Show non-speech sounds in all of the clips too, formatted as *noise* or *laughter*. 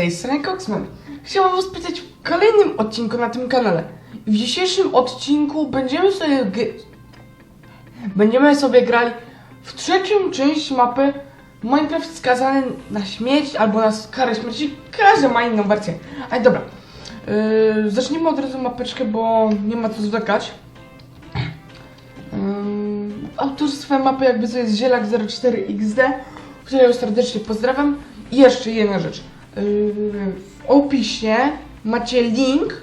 tej strony Coxman. Chciałbym was pytać w kolejnym odcinku na tym kanale. W dzisiejszym odcinku będziemy sobie będziemy sobie grali w trzecią część mapy Minecraft skazany na śmierć albo na karę śmierci. Każdy ma inną wersję. Ale dobra. Yy, zacznijmy od razu mapeczkę, bo nie ma co zwlekać. Ym, autorstwem mapy jakby to jest Zielak04XD, którego serdecznie pozdrawiam. I jeszcze jedna rzecz. Yy, w opisie macie link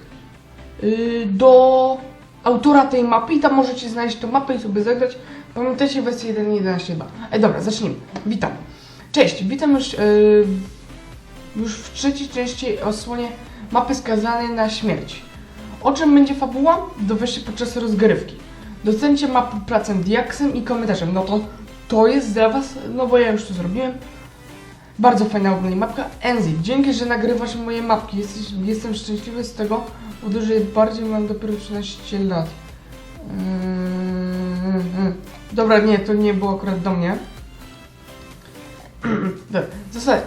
yy, do autora tej mapy i tam możecie znaleźć tą mapę i sobie zagrać. Pamiętajcie wersję 1.11.2. Ej, dobra, zacznijmy. Witam. Cześć, witam już, yy, już w trzeciej części osłonie mapy skazanej na śmierć. O czym będzie fabuła? Dowiesz podczas rozgrywki. Docencie mapę pracę diaksem i komentarzem. No to to jest dla was, no bo ja już to zrobiłem. Bardzo fajna ogólnie mapka. Enzy, dzięki, że nagrywasz moje mapki. Jesteś, jestem szczęśliwy z tego, bo dużo bardziej mam dopiero 13 lat. Yy, Dobra, nie, to nie było akurat do mnie. *clears throat* Dobra, zasady.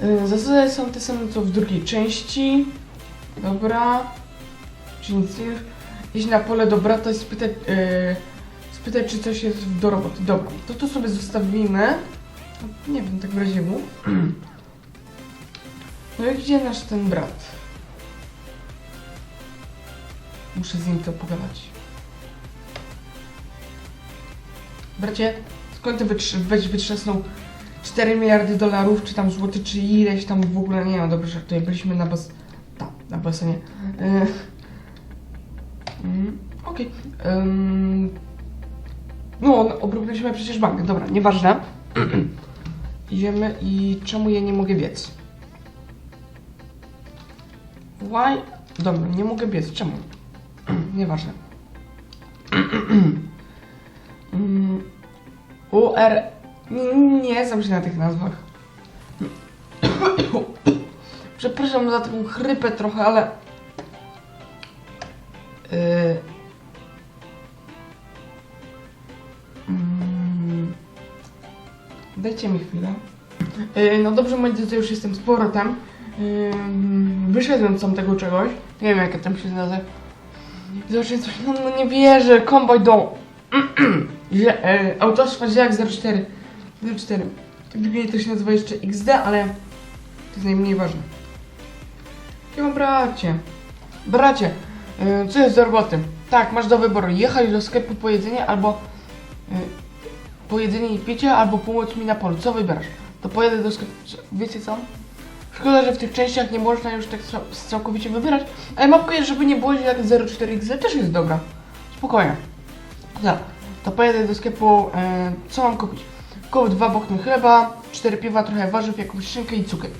Yy, Zasady są te same co w drugiej części. Dobra. Czyli nic Iść na pole do brata i spytać, yy, spytać czy coś jest do roboty. Dobra, to to sobie zostawimy. No, Nie wiem, tak w razie mu. No i gdzie nasz ten brat? Muszę z nim to pogadać. Bracie, skąd ty weź wytrzasnął 4 miliardy dolarów, czy tam złoty, czy ileś tam w ogóle, nie wiem, dobrze, że tutaj byliśmy na bas... tam, na basenie. Yy. Mm, Okej. Ym, No, no, obrobiliśmy przecież bank, dobra, nieważne. *clears throat* Idziemy i czemu ja nie mogę biec? Why? Dobra, nie mogę biec, czemu? *clears throat* Nieważne. *clears throat* Mm, UR... Nie znam się na tych nazwach. *clears throat* Przepraszam za taką chrypę trochę, ale... Yy... Dajcie mi chwilę. Yy, no dobrze, moi drodzy, już jestem z powrotem. Yy, wyszedłem z tamtego czegoś. Nie wiem, jak tam się nazywa. Zobaczyłem coś, no, no nie wierzę, komboj do... *clears throat* Źle, e, autorstwa Ziak 04. 04. Tak drugie to się nazywa jeszcze XD, ale to jest najmniej ważne. Siema bracie. Bracie, e, co jest do roboty? Tak, masz do wyboru jechać do sklepu po jedzenie albo e, po jedzenie i picie, albo pomóc mi na polu. Co wybierasz? To pojadę do sklepu. Wiecie co? Szkoda, że w tych częściach nie można już tak cał- całkowicie wybierać, ale mapka żeby nie było jak 04XZ też jest dobra. Spokojnie. Tak, to pojadę do sklepu, e, co mam kupić? Kup dwa bochny chleba, cztery piwa, trochę warzyw, jakąś szynkę i cukier.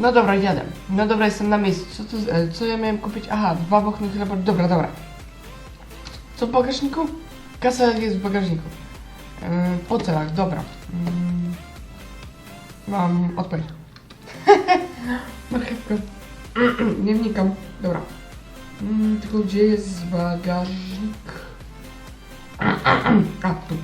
No dobra, jadę. No dobra, jestem na miejscu. Co, to, e, co ja miałem kupić? Aha, dwa bochny chleba. Dobra, dobra. Co w bagażniku? Kasa jest w bagażniku. Po celach, dobra. Mm, mam odpowiedź. *laughs* Marchewka. *clears throat* Nie wnikam. Dobra. Mm, tylko gdzie jest bagażnik? *clears throat* A, tu.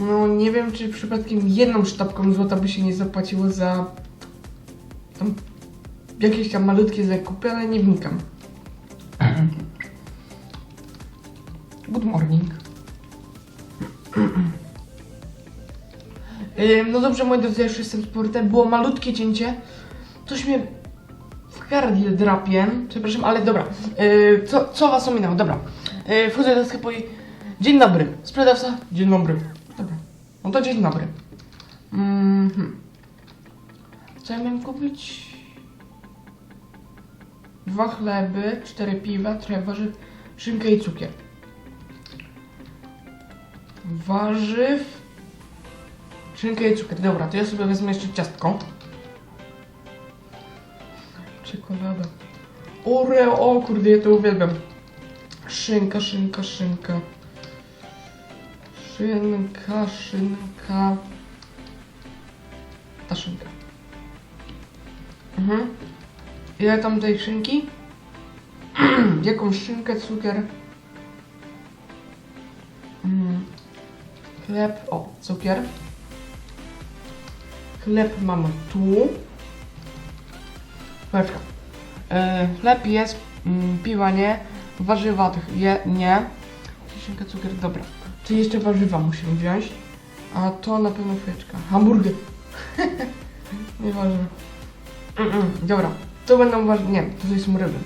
No, nie wiem, czy przypadkiem jedną sztabką złota by się nie zapłaciło za tam jakieś tam malutkie zakupy, ale nie wnikam. No dobrze, moi drodzy, ja już jestem z powrotem. Było malutkie cięcie. Coś mnie w gardle drapie. Przepraszam, ale dobra. Yy, co, co was ominęło? Dobra. Yy, wchodzę do sklepu i... Dzień dobry. Sprzedawca. Dzień dobry. Dobra. No to dzień dobry. Mhm. Co ja miałem kupić? Dwa chleby, cztery piwa, trochę warzyw, szynkę i cukier. Warzyw, szynkę i cukier. Dobra, to ja sobie wezmę jeszcze ciastko. Czekolada. Oreo, o kurde, ja to uwielbiam. Szynka, szynka, szynka. Szynka, szynka. Ta szynka. Mhm. Ile tam tej szynki? *clears throat* Jakąś szynkę, cukier. Mm. Chleb, o, cukier. Chleb mamy tu. Beczka. E, chleb jest, mm, piwa nie, warzywa tych je, nie. Kieszynka, cukier, dobra. Czyli jeszcze warzywa musimy wziąć. A to na pewno fryczka. Hamburger. *laughs* Nieważne. Mm -mm, dobra. To będą ważne. Nie, to są ryby.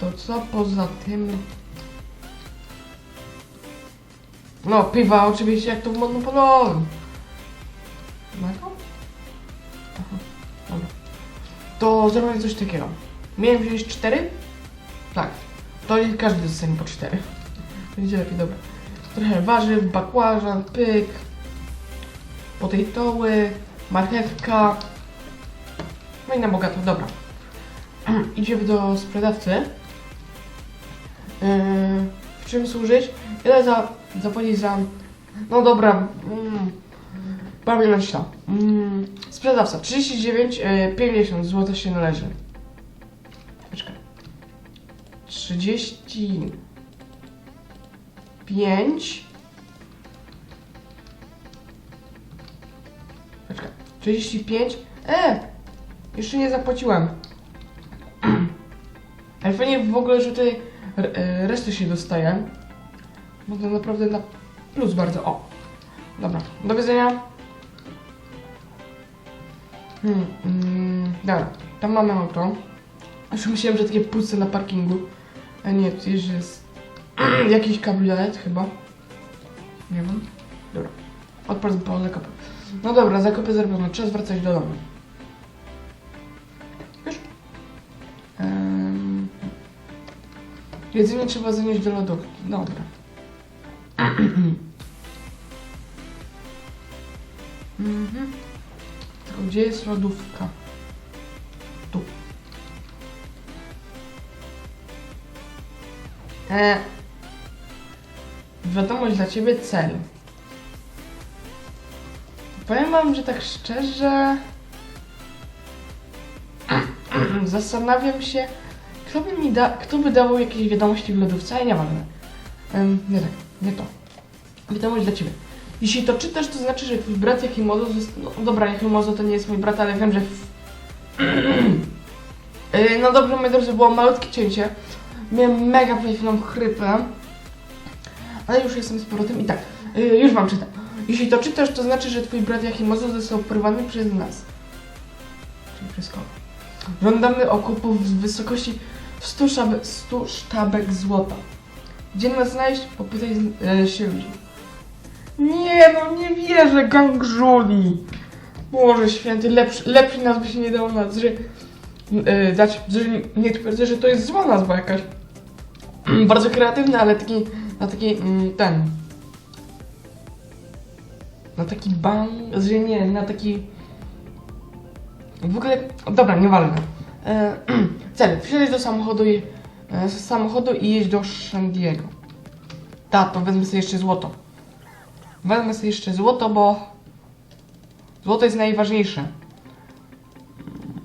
To co poza tym? No, piwa oczywiście jak to w monopolowym. Mleko? Aha, dobra. To zrobimy coś takiego. Miałem wziąć cztery? Tak. To i każdy dostanie po cztery. Będzie lepiej, dobra. Trochę warzyw, bakłażan, pyk, potatoły, marchewka. No i na bogato, dobra. *clears throat* Idziemy do sprzedawcy. Yy, w czym służyć? Ile za, zapłacić za... No dobra. Mm, pamiętać to. Mm, sprzedawca 39, yy, 50 zł się należy. Poczekaj. 35 Poczekaj. 35 E! Jeszcze nie zapłaciłem. *clears throat* Ale fajnie w ogóle, że r- e, resztę się dostaje. Bo to naprawdę na plus bardzo. O! Dobra, do widzenia. Hmm, mm, dobra, tam mamy auto. Już myślałem, że takie puste na parkingu. A nie, to już jest *clears throat* jakiś kabriolet chyba. Nie wiem. Dobra. Odpal po zakupy. No dobra, zakupy zrobione. Czas wracać do domu. Już? Um, jedzenie trzeba zanieść do lodówki. Dobra. *clears throat* Mhm. Gdzie jest lodówka? Tu. E, wiadomość dla ciebie cel. Powiem wam, że tak szczerze. *clears throat* Zastanawiam się, kto by mi da, kto by dawał jakieś wiadomości w lodówce, ale nieważne. Um, nie tak, nie to. Wiadomość dla ciebie. Jeśli to czytasz, to znaczy, że twój brat Jakimozo zost... No dobra, Jakimozo to nie jest mój brat, ale wiem, że... Yy, *clears throat* no dobrze, moi drodzy, było malutkie cięcie. Miałem mega pewną chrypę. Ale już jestem z powrotem i tak, yy, już wam czytam. Jeśli to czytasz, to znaczy, że twój brat Jakimozo został porwany przez nas. Czyli przez kogo? Żądamy okupów w wysokości 100, szab- 100 sztabek złota. Gdzie nas znaleźć? Popytaj e, się ludzi. Nie, no nie wierzę, gang żuli. Boże święty, lepszy, lepszy się nie dało nazwać. Że, e, dać, że nie, twierdzę, że to jest zła nazwa jakaś. *clears throat* Bardzo kreatywna, ale taki, na taki, mm, ten, na taki ban, że nie, na taki... W ogóle, dobra, nieważne. E, *clears throat* cel, wsiadać do samochodu i, e, z samochodu i jeść do San Diego. Tak, to wezmę sobie jeszcze złoto. Wezmę sobie jeszcze złoto, bo złoto jest najważniejsze.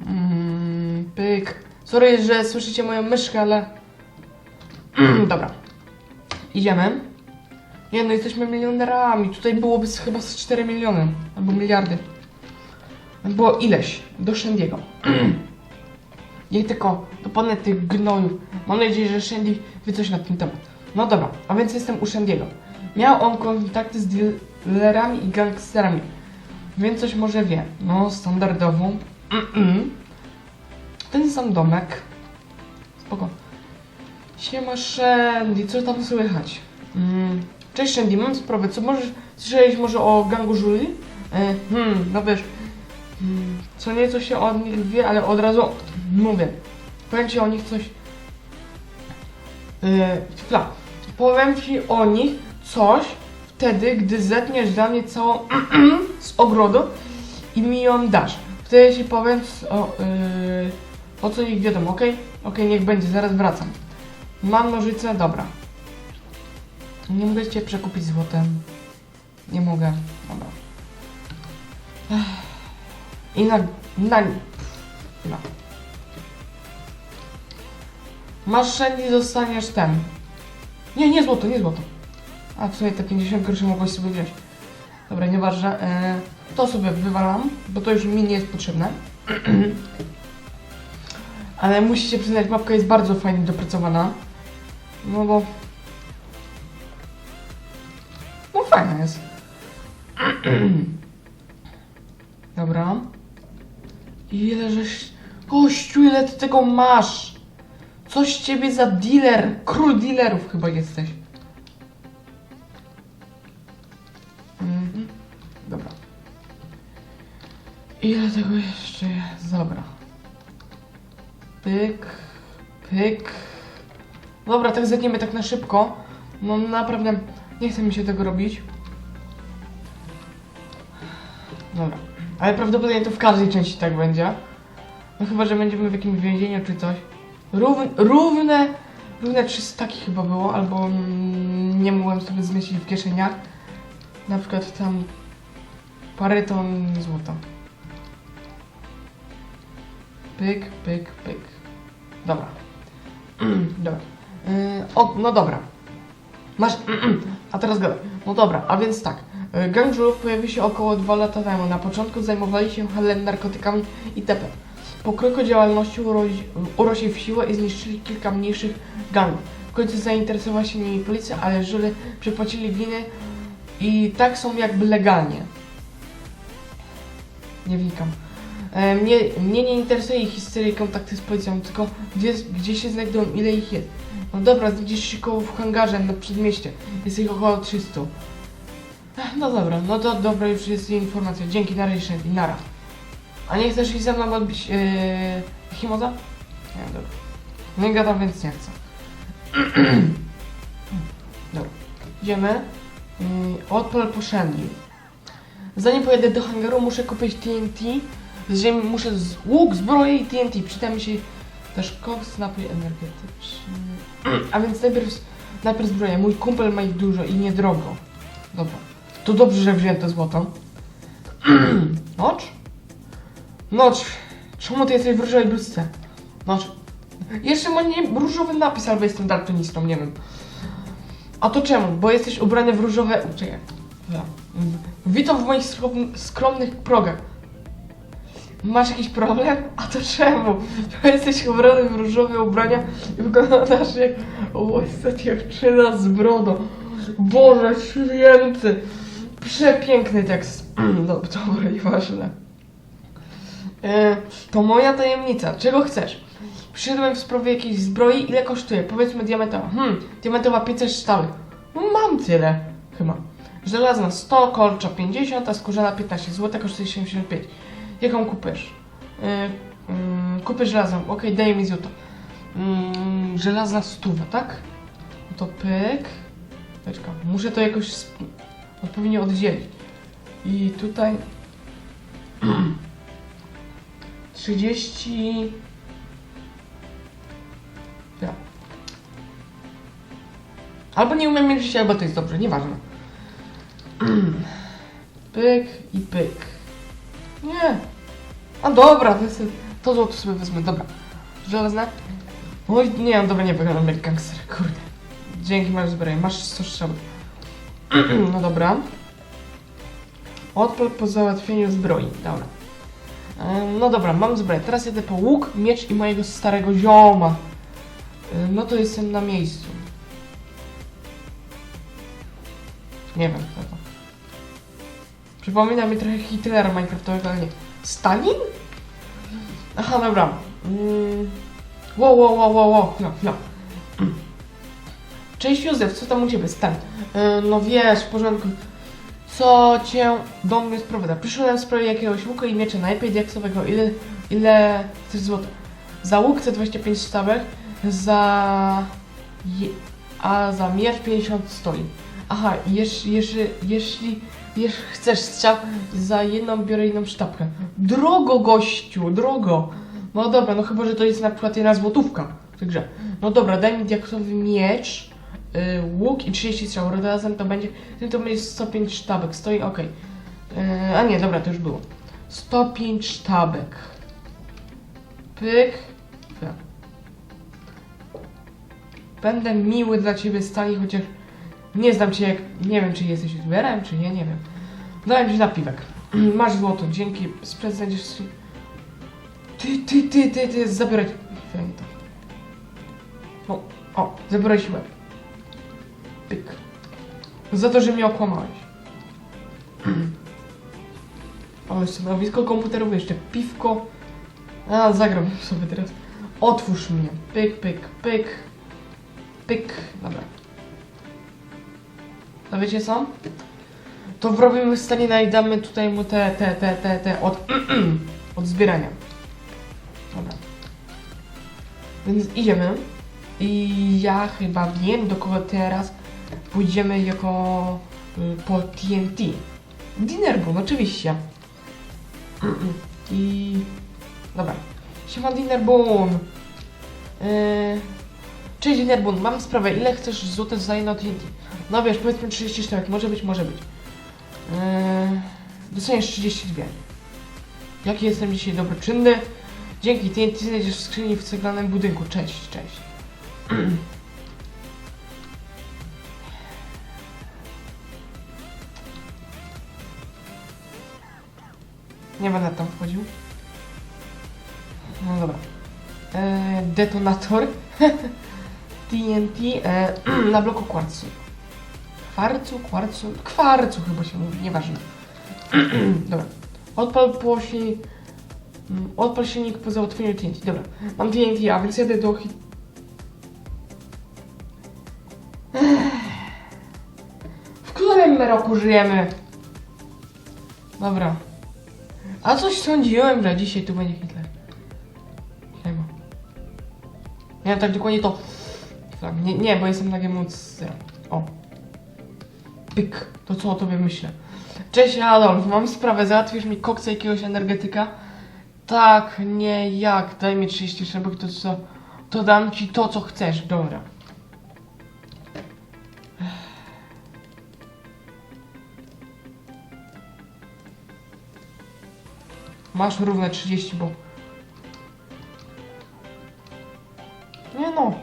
Mm, pyk. Sorry, że słyszycie moją myszkę, ale... Dobra. Idziemy. Nie no, jesteśmy milionerami. Tutaj byłoby chyba z 4 miliony. Albo miliardy. Było ileś. Do Shandiego. Niech tylko dopadnę tych gnojów. Mam nadzieję, że Shandy wie coś na ten temat. No dobra, a więc jestem u Shandiego. Miał on kontakty z dealerami i gangsterami. Więc coś może wie. No, standardowo. Mm-mm. Ten sam domek. Spoko. Siema Shandy, co tam słychać? Mm. Cześć Shandy, mam sprawę, co możesz... Słyszałeś może o gangu Julie? E, hmm, no wiesz... Hmm, co nieco się od nich wie, ale od razu mówię. Powiem ci o nich coś... Yy, chwila. Powiem ci o nich coś wtedy, gdy zetniesz dla mnie całą *clears throat* z ogrodu i mi ją dasz. Wtedy ci powiem o, yy, o co ich wiadomo, okej? Okej, niech będzie, zaraz wracam. Mam nożyce, dobra. Nie mogę cię przekupić złotem. Nie mogę, dobra. I na... na... No. Masz Shandy, dostaniesz ten. Nie, nie złoto, nie złoto. A w sumie te 50 groszy mogłeś sobie wziąć. Dobra, nieważne. E, to sobie wywalam, bo to już mi nie jest potrzebne. *clears throat* Ale musicie przyznać, mapka jest bardzo fajnie dopracowana. No bo... No fajna jest. *clears throat* Dobra. Ile żeś... Kościół, ile ty tego masz? Coś ciebie za dealer. Król dealerów chyba jesteś. Ile tego jeszcze jest? Dobra. Pyk, pyk. Dobra, tak zetniemy tak na szybko. No naprawdę nie chce mi się tego robić. Dobra. Ale prawdopodobnie to w każdej części tak będzie. No chyba, że będziemy w jakimś więzieniu czy coś. Równe, równe, równe 300 chyba było, albo mm, nie mogłem sobie zmieścić w kieszeniach. Na przykład tam parę ton złota. Pyk, pyk, pyk. Dobra. *clears throat* dobra. Yy, o, no dobra. Masz. *clears throat* a teraz gadaj. No dobra, a więc tak. Gang Żulów pojawił się około 2 lata temu. Na początku zajmowali się handlem narkotykami itp. Po kroku działalności uroś- urośli w siłę i zniszczyli kilka mniejszych gangów. W końcu zainteresowała się nimi policja, ale Żule przepłacili winy i tak są jakby legalnie. Nie wnikam. E, mnie, mnie nie interesuje ich historia i kontakty z policją, tylko gdzie, gdzie się znajdują, ile ich jest. No dobra, znajdziesz się koło w hangarze na przedmieście. Jest ich około 300. Ech, No dobra, no to dobra, już jest informacja. Dzięki, na razie, i nara. A nie chcesz iść ze mną odbić yy, Himoza? Nie, dobra. Nie gadam, więc nie chcę. *clears throat* dobra. Idziemy. Yy, odpal poszedni. Zanim pojedę do hangaru, muszę kupić TNT. Z ziemi muszę z łuk, zbroję i TNT. Przyda mi się też koks, napój energetyczny. A więc najpierw, najpierw zbroję. Mój kumpel ma ich dużo i niedrogo. Dobra. To dobrze, że wziąłem to złoto. *clears throat* Nocz? Nocz. Czemu ty jesteś w różowej bluzce? Nocz. Jeszcze ma nie różowy napis, albo jestem daltonistą, nie wiem. A to czemu? Bo jesteś ubrany w różowe... Czekaj. Witam w moich skrom- skromnych progach. Masz jakiś problem? A to czemu? Bo jesteś ubrany w różowe ubrania i wyglądasz jak łysa dziewczyna z brodą. Boże święty! Przepiękny tekst. *clears throat* No, dobra, nieważne. E, to moja tajemnica. Czego chcesz? Przyszedłem w sprawie jakiejś zbroi. Ile kosztuje? Powiedzmy diamentowa. Hmm, diamentowa 500 sztabek. No mam tyle. Chyba. Żelazna 100, kolcza 50, a skórzana 15. Złota kosztuje 75. Jaką kupisz? Yy, yy, kupię żelazną. Okej, daj mi złoto. Yy, żelazna stuwa, tak? No to pyk. Teczka. Muszę to jakoś odpowiednio oddzielić. I tutaj... *clears throat* 30... Ja. Albo nie umiem liczyć, albo to jest dobrze, nieważne. *clears throat* Pyk i pyk. Nie. A dobra, to, jest, to złoto sobie wezmę, dobra. Żelazne? Oj, nie wiem, dobra, nie wyglądam jak gangster, kurde. Dzięki, masz zbroję, masz 100 strzałów. *clears throat* no dobra. Odpal po załatwieniu zbroi, dobra. No dobra, mam zbroję. Teraz jedę po łuk, miecz i mojego starego zioma. No to jestem na miejscu. Nie wiem to. Przypomina mi trochę Hitlera Minecraftowego, ale nie. Stalin? Aha, dobra. Mm. Wow, wow, wow, wow, wow. No, no. *clears throat* Cześć Józef, co tam u Ciebie? Stan. E, no wiesz, w porządku. Co Cię do mnie sprowadza? Przyszedłem w sprawie jakiegoś łuku i miecza najpierw diaksowego. Ile, ile chcesz złota? Za łuk chcę 25 sztabek, za... Je, a za miecz 50 stoi. Aha, jeż, jeż, jeśli jeż chcesz strzał, za jedną biorę jedną sztabkę. Drogo, gościu, drogo. No dobra, no chyba, że to jest na przykład jedna złotówka w tej grze. No dobra, daj mi diaksowy miecz, y, łuk i 30 strzał. Razem to będzie, tym to będzie 105 sztabek. Stoi, okej. Y, a nie, dobra, to już było. 105 sztabek. Pyk. Pyk. Będę miły dla ciebie stali, chociaż Nie znam cię jak... Nie wiem, czy jesteś youtuberem, czy nie, nie wiem. Dałem ci napiwek. *clears throat* Masz złoto, dzięki. Sprzed znajdziesz... Ty, ty, ty, ty, ty, zabieraj... Chwilę. O, o, zabieraj siłę. Pyk. Za to, że mnie okłamałeś. *clears throat* O, stanowisko komputerowe, jeszcze piwko. A, zagram sobie teraz. Otwórz mnie. Pyk, pyk, pyk. Pyk. Dobra. To wiecie co? To robimy Stalina i damy tutaj mu te, te, te, te, te od, *clears throat* od zbierania. Dobra. Więc idziemy. I ja chyba wiem, do kogo teraz pójdziemy jako y, po TNT. Dinnerbun, oczywiście. *clears throat* I... Dobra. Siema Dinnerbun. Yy... Cześć Dinnerbun, mam sprawę, ile chcesz złotych za jedno TNT? No wiesz, powiedzmy 34, może być, może być. Yy... Dostaniesz 32. Jaki jestem dzisiaj dobroczynny? Dzięki, TNT znajdziesz w skrzyni w ceglanym budynku. Cześć, cześć. *clears throat* Nie będę tam wchodził. No dobra. E, detonator. *laughs* TNT e, *clears throat* na bloku kwarcu. Kwarcu, kwarcu, kwarcu chyba się mówi, nieważne. *clears throat* dobra. Odpal silnik. mm, Odpal silnik po załatwieniu TNT. Dobra. Mam TNT, a więc jadę do hit. W którym roku żyjemy? Dobra. A coś sądziłem, że dzisiaj tu będzie Hitler. Nie ma. Nie tak dokładnie to. Nie, nie, bo jestem na Game of Zero. O. Pyk. To co o tobie myślę? Cześć Adolf, mam sprawę, załatwisz mi koksa jakiegoś energetyka? Tak, nie, jak? Daj mi 30 szybek, to co? To dam ci to, co chcesz, dobra. Masz równe 30, bo... Nie no.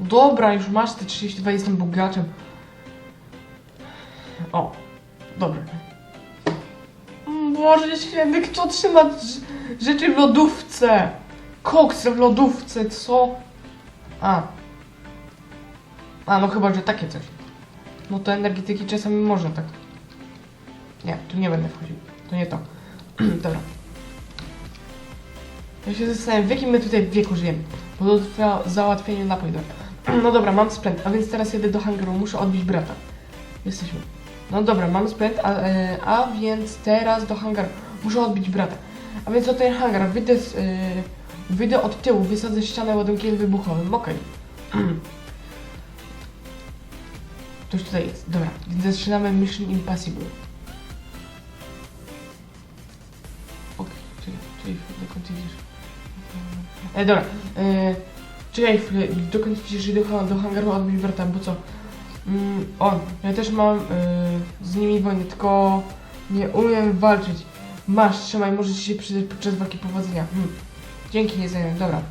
Dobra, już masz te 32, jestem bogaczem. O, dobra. Boże święty, kto trzyma rz- rzeczy w lodówce? Koksy w lodówce, co? A. A, no chyba, że takie coś. No to energetyki czasami można tak. Nie, tu nie będę wchodził. To nie to. *clears throat* dobra. Ja się zastanawiam, w jakim my tutaj wieku żyjemy. Bo to trwa załatwienie. Dobra. *clears throat* No dobra, mam sprzęt, a więc teraz jedę do hangaru, muszę odbić brata. Jesteśmy. No dobra, mam sprzęt, a, e, a więc teraz do hangaru. Muszę odbić brata. A więc do ten hangar wyjdę, z, e, wyjdę od tyłu, wysadzę ścianę ładunkiem wybuchowym. Okej. To już tutaj jest. Dobra, więc zaczynamy Mission Impossible. Okej, czekaj, czekaj, dokąd idziesz? E, dobra, e, czekaj dokąd idziesz do, ha- do hangaru odbić brata, bo co? Mm, on, ja też mam e, z nimi wojnę, tylko nie umiem walczyć. Masz, trzymaj, może ci się przydać podczas walki powodzenia. Hmm. Dzięki, zajmę, dobra.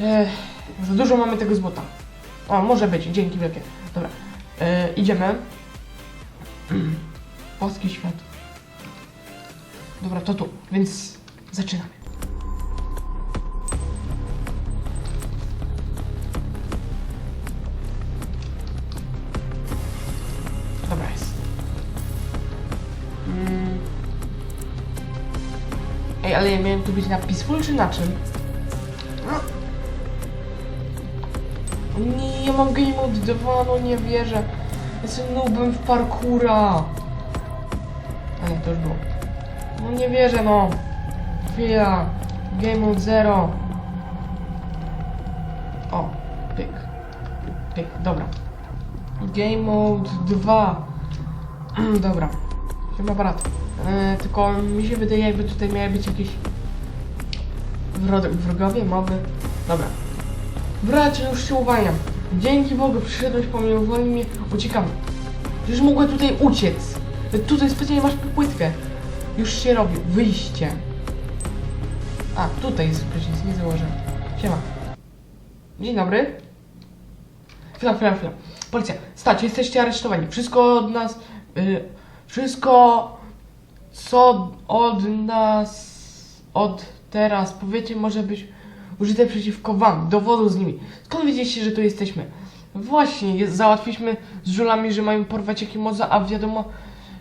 E, za dużo mamy tego złota. O, może być, dzięki wielkie. Dobra, e, idziemy. Polski świat. Dobra, to tu, więc zaczynamy. Mm. Ej, ale ja miałem tu być na peaceful czy na czym? No. Nie, ja mam game mode 2, no nie wierzę. Jestem noobem w parkura. A nie, to już było. No nie wierzę, no. Chwila. Game mode 0. O, pyk. Pyk, dobra. Game mode 2. *clears throat* dobra. Chyba brat. E, tylko mi się wydaje, jakby tutaj miały być jakieś wro wrogowie, moby. Dobra. Bracie, już się uwalniam. Dzięki Bogu, przyszedłeś po mnie, uwolnij mnie, uciekam. Już mogłem tutaj uciec. Tutaj specjalnie masz płytkę. Już się robi. Wyjście. A, tutaj jest prysznic, nie założę. Siema. Dzień dobry. Chwila, chwila, chwila. Policja, stać, jesteście aresztowani. Wszystko od nas, y, wszystko co od nas od teraz powiecie może być użyte przeciwko wam, dowodu z nimi. Skąd wiedzieliście, że tu jesteśmy? Właśnie, jest, załatwiliśmy z żulami, że mają porwać Jakimoza, a wiadomo,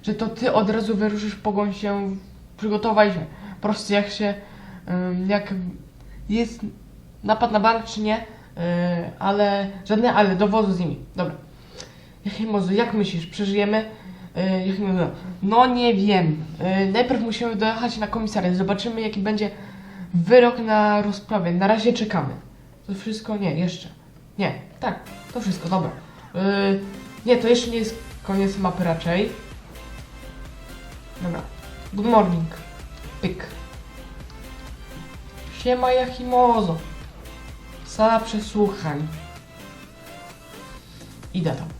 że to ty od razu wyruszysz w pogoń się przygotowaliśmy. Po prostu jak się, jak jest napad na bank czy nie, yy, ale żadne ale, dowodu z nimi. Dobra. Jakimozu, jak myślisz, przeżyjemy? Jakimozu, no nie wiem. Yy, najpierw musimy dojechać na komisariat, zobaczymy jaki będzie wyrok na rozprawie. Na razie czekamy. To wszystko? Nie, jeszcze. Nie, tak, to wszystko, dobra. Yy, nie, to jeszcze nie jest koniec mapy raczej. Dobra. Good morning. Pyk. Siema Jakimozo. Sala przesłuchań. Idę tam.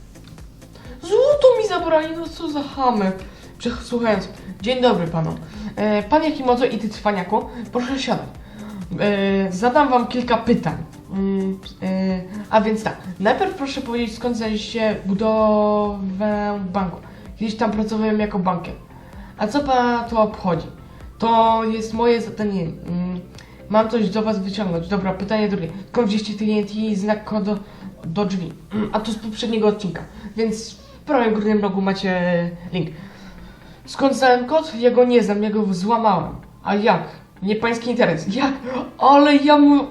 Zabrali, no co za chamy. Przesłuchając. Dzień dobry panu. E, pan Jakimozo i ty cwaniaku, proszę siadać. E, zadam wam kilka pytań. Mm, e, a więc tak, najpierw proszę powiedzieć skąd znaleźliście budowę banku. Kiedyś tam pracowałem jako bankier. A co pana to obchodzi? To jest moje zadanie. Mm, Mam coś do was wyciągnąć. Dobra, pytanie drugie. Skąd wzięliście TNT i znak do drzwi? A to z poprzedniego odcinka. Więc w prawym górnym rogu macie link. Skąd znałem kod? Ja go nie znam, ja go złamałem. A jak? Nie pański interes. Jak? Ale ja mu...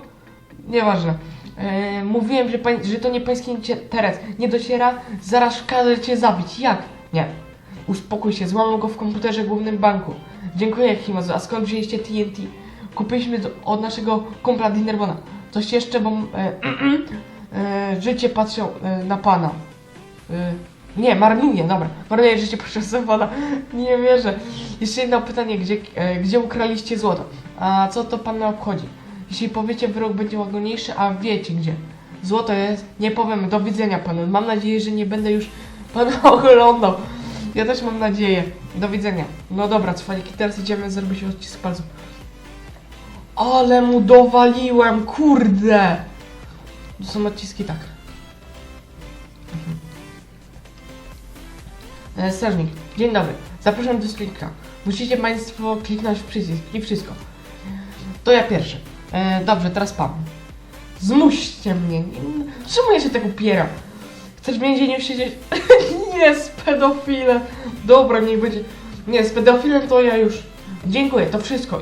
Nieważne. E, mówiłem, że, pań... że to nie pański interes. Nie dociera, zaraz każę cię zabić. Jak? Nie. Uspokój się, złamał go w komputerze głównym banku. Dziękuję, Himazu. A skąd wzięliście TNT? Kupiliśmy od naszego kumpla Dinnerbona. Coś jeszcze, bo e, *clears throat* e, życie patrzą e, na pana. Nie, marnuje, dobra. Marnuje życie patrzą na pana. Nie wierzę. Jeszcze jedno pytanie, gdzie, e, gdzie ukraliście złoto? A co to pana obchodzi? Jeśli powiecie, wyrok będzie łagodniejszy, a wiecie gdzie. Złoto jest, nie powiem, do widzenia panu. Mam nadzieję, że nie będę już pana *laughs* oglądał. Ja też mam nadzieję. Do widzenia. No dobra, cwaliki, teraz idziemy zrobić odcisk palców. Ale mu dowaliłem, kurde! To są odciski tak. Mhm. E, Strażnik, dzień dobry. Zapraszam do sklepika. Musicie Państwo kliknąć w przycisk i wszystko. To ja pierwszy. E, dobrze, teraz Pan. Zmuście mnie. Czemu ja się tak upieram? Chcesz w więzieniu siedzieć? *laughs* nie, z pedofilem. Dobra, niech będzie. Nie, z pedofilem to ja już. Dziękuję, to wszystko. E,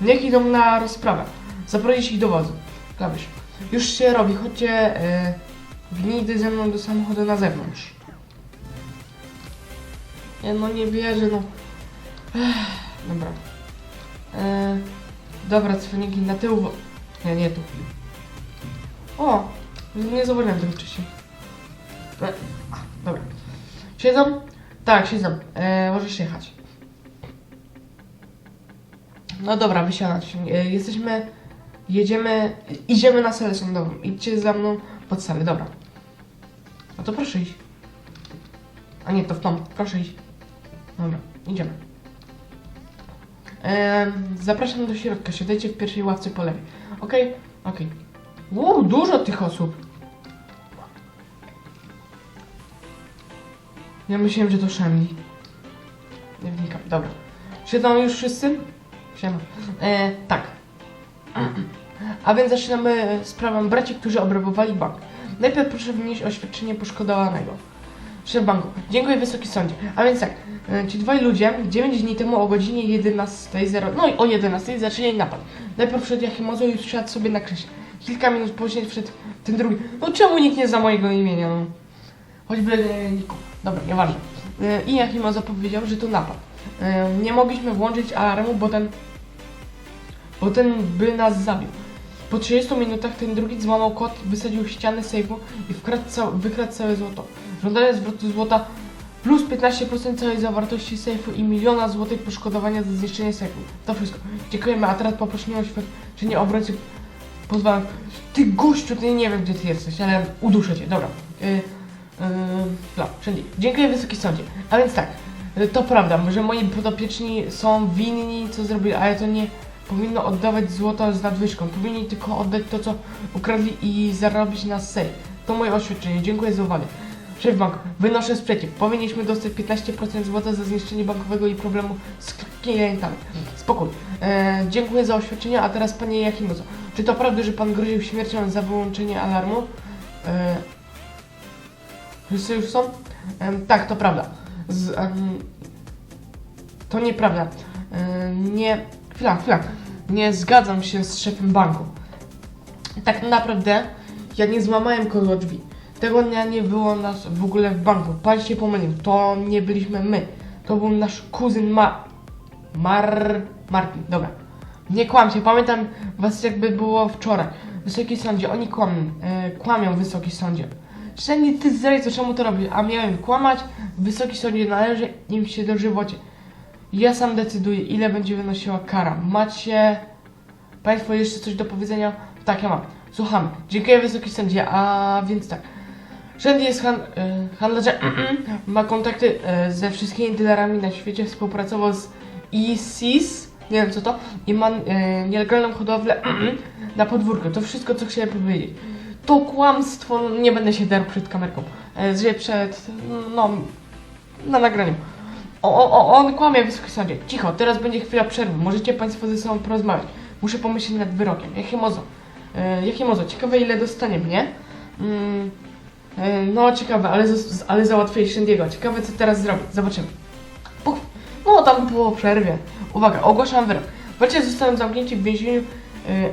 niech idą na rozprawę. Zaprowadzić ich do wozu. Klawisz. Już się robi, chodźcie e, gnidy ze mną do samochodu na zewnątrz. Nie, no nie wierzę, no. Ech, dobra. E, dobra, cwaniki na tył. wo- Nie, nie tu. O! Nie zauważyłem tego wcześniej. E, a, dobra. Siedzą? Tak, siedzą. E, możesz jechać. No dobra, wysiadać. E, jesteśmy... Jedziemy... Idziemy na salę sądową. Idźcie za mną pod salę, dobra. No to proszę iść. A nie, to w tą. Proszę iść. Dobra, idziemy. Em, zapraszam do środka. Siadajcie w pierwszej ławce po lewej. Okej? Okej. Wow, dużo tych osób. Ja myślałem, że to szemli. Nie wnikam. Dobra. Siedzą już wszyscy? Siema. E, tak. *clears throat* A więc zaczynamy sprawę braci, którzy obrabowali bank. Najpierw proszę wynieść oświadczenie poszkodowanego. Szef banku. Dziękuję Wysoki Sądzie. A więc tak, e, ci dwaj ludzie 9 dni temu o godzinie 11.00, no i o 11.00 zaczęli napad. Najpierw wszedł Jakimozo i siadł sobie na krześle. Kilka minut później wszedł ten drugi. No czemu nikt nie zna mojego imienia, no? Choćby e, Niku. Dobra, nieważne. E, I Jakimozo powiedział, że to napad. E, nie mogliśmy włączyć alarmu, bo ten... Bo ten by nas zabił. Po 30 minutach ten drugi złamał kod, wysadził ścianę sejfu i wkradł wykradł całe złoto. Żądając zwrotu złota plus 15% całej zawartości sejfu i miliona złotych poszkodowania za zniszczenie sejfu. To wszystko. Dziękujemy, a teraz poproszę o oświadczenie obrońcy. Pozwalam. Ty gościu, ty nie wiem gdzie ty jesteś, ale uduszę cię, dobra. Yy, yy, no, wszędzie. Dziękuję Wysoki Sądzie. A więc tak, yy, to prawda, że moi podopieczni są winni, co zrobili, ale to nie powinno oddawać złoto z nadwyżką. Powinni tylko oddać to, co ukradli i zarobić na sejf. To moje oświadczenie. Dziękuję za uwagę. Szef banku, wynoszę sprzeciw. Powinniśmy dostać 15% złota za zniszczenie bankowego i problemu z klientami. Spokój. E, dziękuję za oświadczenie, a teraz panie Jakimozo. Czy to prawda, że pan groził śmiercią za wyłączenie alarmu? E, już są? Em, tak, to prawda. Z, to nieprawda. E, nie. Chwila, chwila. Nie zgadzam się z szefem banku. Tak naprawdę ja nie złamałem kogo drzwi. Tego dnia nie było nas w ogóle w banku. Pan się pomylił. To nie byliśmy my. To był nasz kuzyn Ma... Mar... Martin. Dobra. Nie kłamcie. Pamiętam was jakby było wczoraj. Wysoki sądzie. Oni kłamią. E, kłamią Wysoki sądzie. Szczęście ty zdrajco, czemu to robisz? A miałem kłamać? Wysoki sądzie należy im się dożywocie. Ja sam decyduję, ile będzie wynosiła kara. Macie Państwo jeszcze coś do powiedzenia? Tak, ja mam. Słuchamy. Dziękuję Wysoki Sądzie, a więc tak. Rząd jest han, e, handlarzem, *clears throat* ma kontakty e, ze wszystkimi dealerami na świecie, współpracował z ISIS, nie wiem co to, i ma e, nielegalną hodowlę *clears throat* na podwórku. To wszystko, co chciałem powiedzieć. To kłamstwo, nie będę się darł przed kamerką, e, że przed, no, na nagraniu. O, o, o, on kłamie, Wysoki Sądzie. Cicho, teraz będzie chwila przerwy. Możecie Państwo ze sobą porozmawiać. Muszę pomyśleć nad wyrokiem. Jakie mozo? E, jakie mozo? Ciekawe ile dostanie mnie. Mm, no ciekawe, ale, ale załatwię Shandiego. Ciekawe co teraz zrobi. Zobaczymy. No tam było przerwie. Uwaga, ogłaszam wyrok. Walcie zostałem zamknięci w więzieniu e,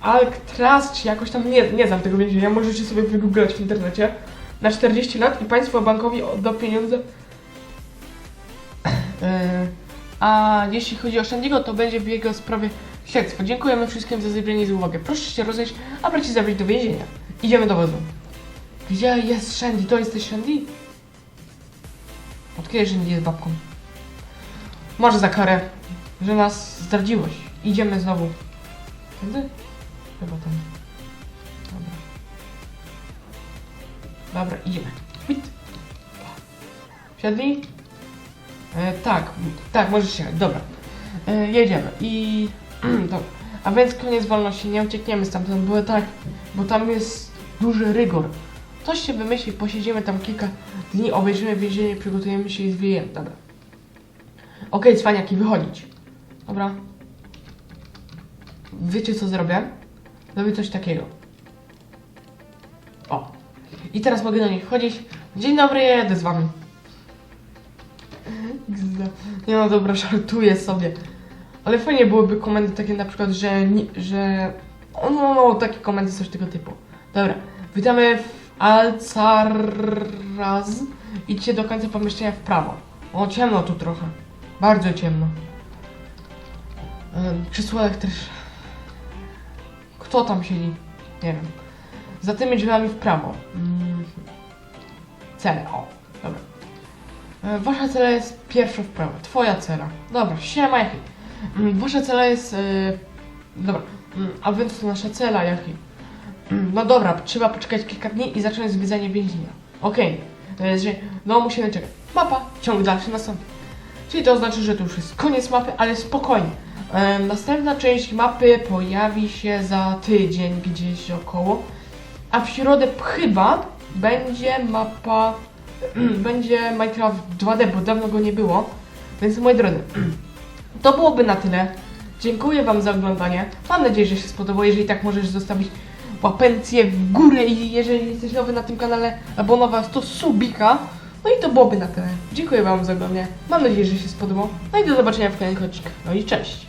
Alcatraz, czy jakoś tam, nie, nie znam tego więzienia, możecie sobie wygooglać w internecie. Na 40 lat i państwo bankowi odda pieniądze E, A jeśli chodzi o Shandiego, to będzie w jego sprawie śledztwo. Dziękujemy wszystkim za zebranie z uwagę. Proszę się rozejść, a braci zabrać do więzienia. Idziemy do wozu. Gdzie jest Shandy? To jesteś Shandy? Od kiedy Shandy jest babką? Może za karę, że nas zdradziłeś. Idziemy znowu. Kiedy? Chyba tam. Dobra. Dobra, idziemy. Wit. Wsiadli? E, tak, tak, możesz się. Dobra. E, jedziemy. I. *clears throat* dobra. A więc koniec wolności, nie uciekniemy stamtąd, bo tak, bo tam jest duży rygor. Coś się wymyśli, posiedzimy tam kilka dni, obejrzymy więzienie, przygotujemy się i zwiejemy. Dobra. Okej, cwaniaki, wychodzić. Dobra. Wiecie co zrobię? Zrobię coś takiego. O. I teraz mogę do nich wchodzić. Dzień dobry, ja jadę z wami. Nie no dobra, żartuję sobie. Ale fajnie byłyby komendy takie na przykład, że że... O, no, no, takie komendy, coś tego typu. Dobra, witamy w Alcaraz. Idźcie do końca pomieszczenia w prawo. O, ciemno tu trochę. Bardzo ciemno. Ym, Krzesło. Kto tam siedzi? Nie wiem. Za tymi drzwiami w prawo. Mm. Cele, o, dobra. E, Wasza cela jest pierwsza w prawo. Twoja cela. Dobra, siema Jachi. Mm, Wasza cela jest... E, dobra, Mm, a więc nasza cela Jachi. No dobra, trzeba poczekać kilka dni i zacząć zwiedzanie więzienia. Okej, jest, że no musimy czekać. Mapa, ciąg dalszy nastąpi. Czyli to znaczy, że to już jest koniec mapy, ale spokojnie. Następna część mapy pojawi się za tydzień gdzieś około. A w środę chyba będzie mapa *clears throat* będzie Minecraft 2D, bo dawno go nie było. Więc moi drodzy, *clears throat* to byłoby na tyle. Dziękuję Wam za oglądanie. Mam nadzieję, że się spodobało. Jeżeli tak, możesz zostawić łapencję w górę i jeżeli jesteś nowy na tym kanale albo nowa, to subika. No i to byłoby na tyle. Dziękuję Wam za oglądanie. Mam nadzieję, że się spodobało. No i do zobaczenia w kolejnych odcinkach. No i cześć!